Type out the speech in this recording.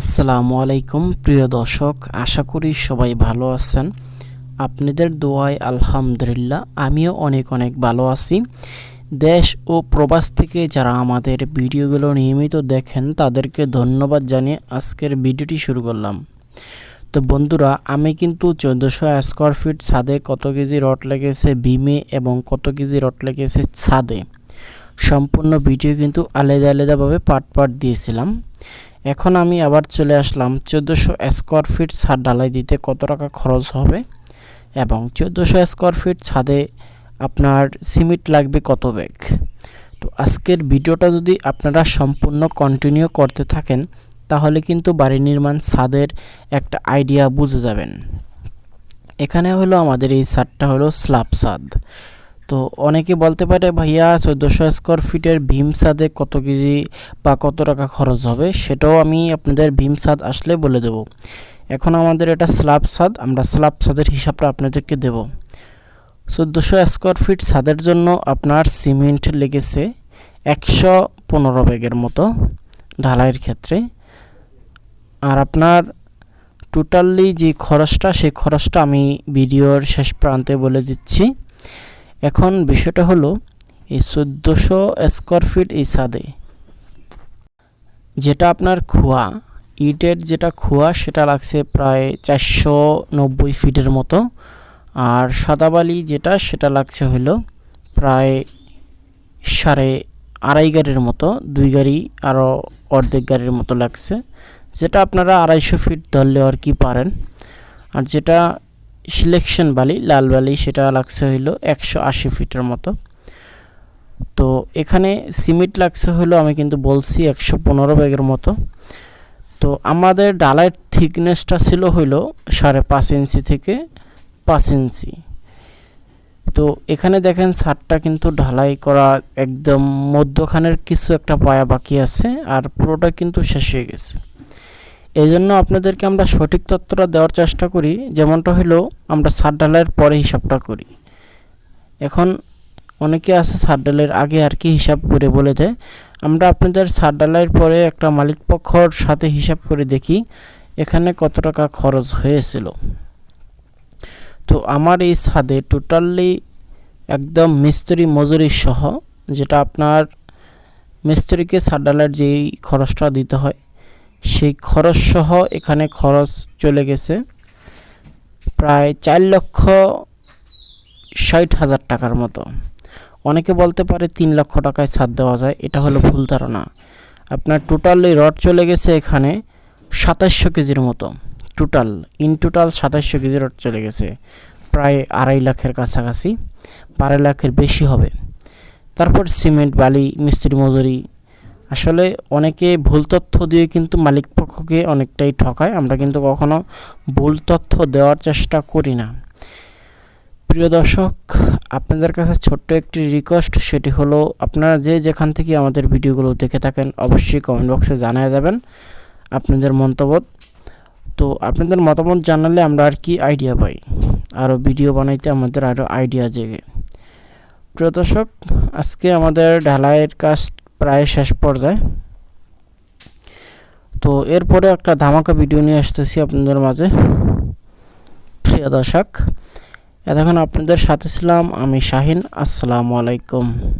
আসসালামু আলাইকুম, প্রিয় দর্শক, আশা করি সবাই ভালো আছেন। আপনাদের দোয়ায় আলহামদুলিল্লাহ, আমিও অনেক অনেক ভালো আছি। দেশ ও প্রবাস থেকে যারা আমাদের ভিডিওগুলো নিয়মিত দেখেন, তাদেরকে ধন্যবাদ জানিয়ে আজকের ভিডিওটি শুরু করলাম। তো বন্ধুরা, আমি কিন্তু চোদ্দোশো স্কোয়ার ফিট ছাদে কত কেজি রড লেগেছে বিমে এবং কত কেজি রড লেগেছে ছাদে? সম্পূর্ণ ভিডিও কিন্তু আলাদা আলাদাভাবে পার্ট পার্ট দিয়েছিলাম। এখন আমি আবার চলে আসলাম চোদ্দোশো স্কোয়ার ফিট ছাদ ঢালাই দিতে কত টাকা খরচ হবে? এবং চোদ্দোশো স্কোয়ার ফিট ছাদে আপনার সিমেন্ট লাগবে কত ব্যাগ? তো আজকের ভিডিওটা যদি আপনারা সম্পূর্ণ কন্টিনিউ করতে থাকেন, তাহলে কিন্তু বাড়ি নির্মাণ ছাদের একটা আইডিয়া বুঝে যাবেন। এখানে হলো আমাদের এই ছাদটা হলো স্ল্যাব ছাদ। তো অনেকে বলতে পারে, ভাইয়া, চোদ্দোশো স্কোয়ার ফিটের ভীম ছাদে কত কেজি বা কত টাকা খরচ হবে? সেটাও আমি আপনাদের ভীম ছাদ আসলে বলে দেব। এখন আমাদের এটা স্ল্যাব ছাদ, আমরা স্ল্যাব ছাদের হিসাবটা আপনাদেরকে দেব। চোদ্দোশো স্কোয়ার ফিট ছাদের জন্য আপনার সিমেন্ট লেগেছে একশো পনেরো ব্যাগের মতো ঢালাইয়ের ক্ষেত্রে। আর আপনার টোটালি যে খরচটা সেই খরচটা আমি ভিডিওর শেষ প্রান্তে বলে দিচ্ছি। এখন বিষয়টা হলো এই চোদ্দোশো স্কোয়ার ফিট এই ছাদে যেটা আপনার খোয়া, ইটের যেটা খোয়া সেটা লাগছে প্রায় চারশো নব্বই ফিটের মতো। আর সাদাবালি যেটা সেটা লাগছে হলো প্রায় সাড়ে আড়াই গাড়ির মতো, দুই গাড়ি আরও অর্ধেক গাড়ির মতো লাগছে। যেটা আপনারা আড়াইশো ফিট ধরলে আর কি পারেন। আর যেটা সিলেকশন বালি, লাল বালি সেটা লাগছে হইল একশো আশি ফিটের মতো। তো এখানে সিমেন্ট লাগছে হলো আমি কিন্তু বলছি একশো পনেরো ব্যাগের মতো। তো আমাদের ডালাইয়ের থিকনেসটা ছিল হইল সাড়ে পাঁচ ইঞ্চি থেকে পাঁচ ইঞ্চি। তো এখানে দেখেন ছাদটা কিন্তু ঢালাই করা একদম মধ্যখানের কিছু একটা পায়া বাকি আছে, আর পুরোটা কিন্তু শেষ হয়ে গেছে। এই জন্য আপনাদেরকে আমরা সঠিক তথ্যটা দেওয়ার চেষ্টা করি, যেমনটা হলো আমরা ছাদ ঢালাইয়ের পরে হিসাবটা করি। এখন অনেকে আছে ছাদ ঢালাইয়ের আগে আর কি হিসাব করে বলে দেয়। আমরা আপনাদের ছাদ ঢালাইয়ের পরে একটা মালিক পক্ষর সাথে হিসাব করে দেখি, এখানে কত টাকা খরচ হয়েছিল। তো আমার এই ছাদে টোটালি একদম মিস্ত্রি মজুরি সহ, যেটা আপনার মিস্ত্রিকে ছাদ ঢালাইয়ের যেই খরচটা দিতে হয় সেই খরচ সহ এখানে খরচ চলে গেছে। প্রায় চার লক্ষ ষাট হাজার টাকার মতো। অনেকে বলতে পারে তিন লক্ষ টাকায় ছাদ দেওয়া যায়, এটা হলো ভুল ধারণা। আপনার টোটালি রড চলে গেছে এখানে সাতাশশো কেজির মতো। টোটাল ইন টোটাল সাতাশশো কেজি রড চলে গেছে। প্রায় আড়াই লাখের কাছাকাছি আড়াই লাখের বেশি হবে। তারপর সিমেন্ট, বালি, মিস্ত্রি, মজুরি আসলে অনেকে ভুল তথ্য দিয়ে কিন্তু মালিক পক্ষকে অনেকটাই ঠকায়। আমরা কিন্তু কখনো ভুল তথ্য দেওয়ার চেষ্টা করি না। প্রিয় দর্শক, আপনাদের কাছে ছোট্ট একটি রিকোয়েস্ট সেটি হলো, আপনারা যে যেখান থেকে আমাদের ভিডিওগুলো দেখে থাকেন, অবশ্যই কমেন্ট বক্সে জানিয়ে দেবেন আপনাদের মন্তব্য। তো আপনাদের মতামত জানালে আমরা আর কি আইডিয়া পাই? আরও ভিডিও বানাইতে আমাদের আরও আইডিয়া জেগে। প্রিয় দর্শক, আজকে আমাদের ঢালাইয়ের কাজ প্রায় শেষ পর্যায়ে। তো এরপরে একটা ধামাকা ভিডিও নিয়ে আসতেছি আপনাদের মাঝে। প্রিয় দর্শক, এতক্ষণ আপনাদের সাথে ছিলাম আমি শাহিন। আসসালামু আলাইকুম।